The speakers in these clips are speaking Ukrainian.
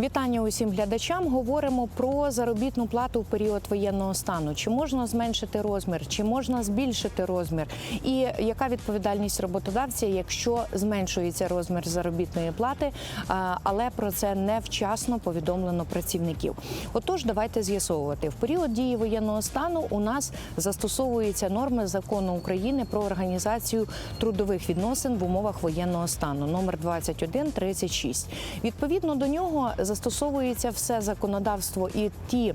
Вітання усім глядачам. Говоримо про заробітну плату в період воєнного стану. Чи можна зменшити розмір, чи можна збільшити розмір, і яка відповідальність роботодавця, якщо зменшується розмір заробітної плати, але про це невчасно повідомлено працівників. Отож, давайте з'ясовувати в період дії воєнного стану. У нас застосовуються норми закону України про організацію трудових відносин в умовах воєнного стану, номер 2136. Відповідно до нього застосовується все законодавство і ті.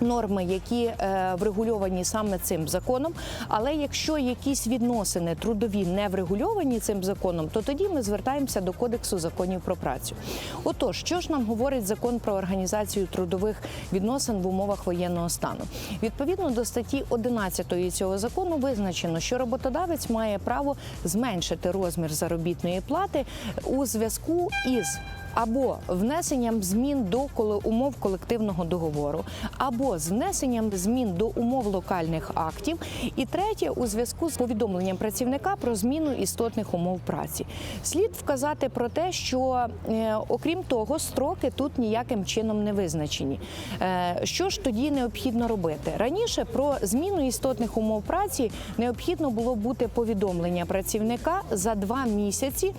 Норми, які е, врегульовані саме цим законом, але якщо якісь відносини трудові не врегульовані цим законом, то тоді ми звертаємося до кодексу законів про працю. Отож, що ж нам говорить закон про організацію трудових відносин в умовах воєнного стану? Відповідно до статті 11 цього закону визначено, що роботодавець має право зменшити розмір заробітної плати у зв'язку із або внесенням змін до умов колективного договору, або з внесенням змін до умов локальних актів, і третє у зв'язку з повідомленням працівника про зміну істотних умов праці. Слід вказати про те, що е, окрім того, строки тут ніяким чином не визначені. Е, що ж тоді необхідно робити? Раніше про зміну істотних умов праці необхідно було бути повідомлення працівника за два місяці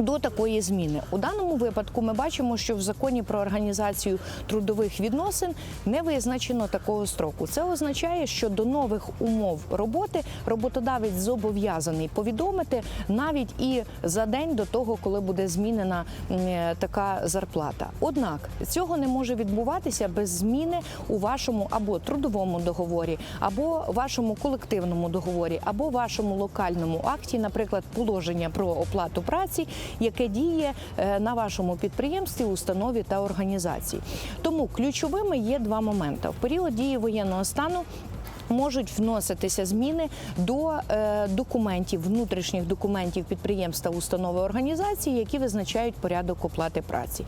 до такої зміни. У даному випадку ми бачимо, що в законі про організацію трудових відносин не визначено такого строку. Це означає, що до нових умов роботи роботодавець зобов'язаний повідомити навіть і за день до того, коли буде змінена е, така зарплата. Однак цього не може відбуватися без зміни у вашому або трудовому договорі, або вашому колективному договорі, або вашому локальному акті, наприклад, положення про оплату праці, яке діє е, на вашому підприємстві, установі та організації. Тому ключовими є два моменти в період дії воєнного стану. Можуть вноситися зміни до е, документів, внутрішніх документів підприємств та установи організації, які визначають порядок оплати праці.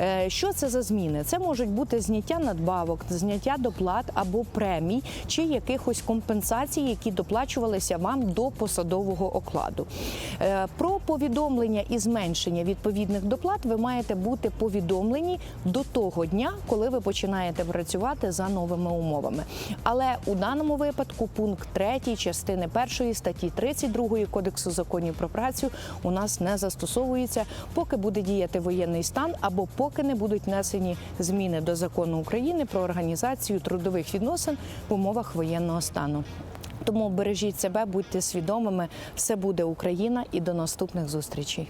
Е, що це за зміни? Це можуть бути зняття надбавок, зняття доплат або премій чи якихось компенсацій, які доплачувалися вам до посадового окладу. Е, про повідомлення і зменшення відповідних доплат ви маєте бути повідомлені до того дня, коли ви починаєте працювати за новими умовами. Але у даному випадку пункт 3 частини 1 статті 32 Кодексу законів про працю у нас не застосовується, поки буде діяти воєнний стан або поки не будуть внесені зміни до закону України про організацію трудових відносин в умовах воєнного стану. Тому бережіть себе, будьте свідомими. Все буде Україна і до наступних зустрічей.